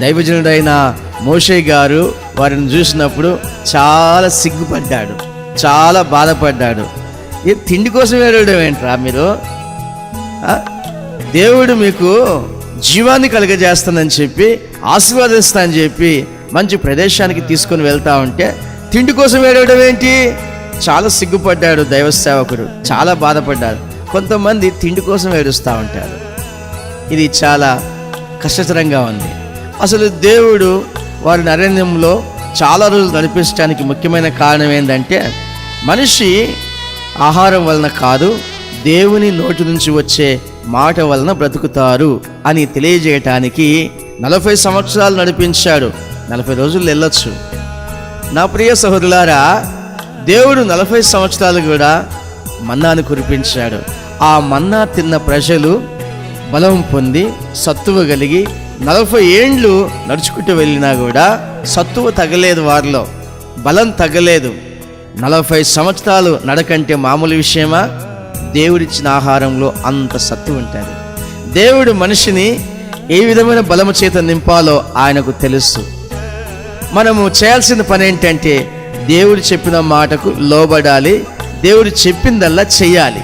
దైవజనుడైన మోషే గారు వారిని చూసినప్పుడు చాలా సిగ్గుపడ్డాడు చాలా బాధపడ్డాడు. ఏ తిండి కోసం ఏడవడం ఏంట్రా మీరు? దేవుడు మీకు జీవాన్ని కలుగజేస్తానని చెప్పి ఆశీర్వాదిస్తానని చెప్పి మంచి ప్రదేశానికి తీసుకొని వెళ్తా ఉంటే తిండి కోసం ఏడవడం ఏంటి? చాలా సిగ్గుపడ్డాడు దైవ సేవకుడు చాలా బాధపడ్డాడు. కొంతమంది తిండి కోసం ఏడుస్తూ ఉంటారు. ఇది చాలా కష్టతరంగా ఉంది. అసలు దేవుడు వారిని అరణ్యంలో చాలా రోజులు నడిపించడానికి ముఖ్యమైన కారణం ఏంటంటే మనిషి ఆహారం వలన కాదు దేవుని నోటి నుంచి వచ్చే మాట వలన బ్రతుకుతారు అని తెలియజేయటానికి నలభై సంవత్సరాలు నడిపించాడు. నలభై రోజులు వెళ్ళొచ్చు. నా ప్రియ సహోదరులారా దేవుడు నలభై సంవత్సరాలు కూడా మన్నాను కురిపించాడు. ఆ మన్నా తిన్న ప్రజలు బలం పొంది సత్తువ కలిగి నలభై ఏండ్లు నడుచుకుంటూ వెళ్ళినా కూడా సత్తువ తగలేదు వారిలో. బలం తగ్గలేదు నలభై సంవత్సరాలు నడకంటే మామూలు విషయమా? దేవుడిచ్చిన ఆహారంలో అంత సత్తు ఉంటుంది. దేవుడు మనిషిని ఏ విధమైన బలము చేత నింపాలో ఆయనకు తెలుసు. మనము చేయాల్సిన పని ఏంటంటే దేవుడు చెప్పిన మాటకు లోబడాలి దేవుడు చెప్పిందల్లా చెయ్యాలి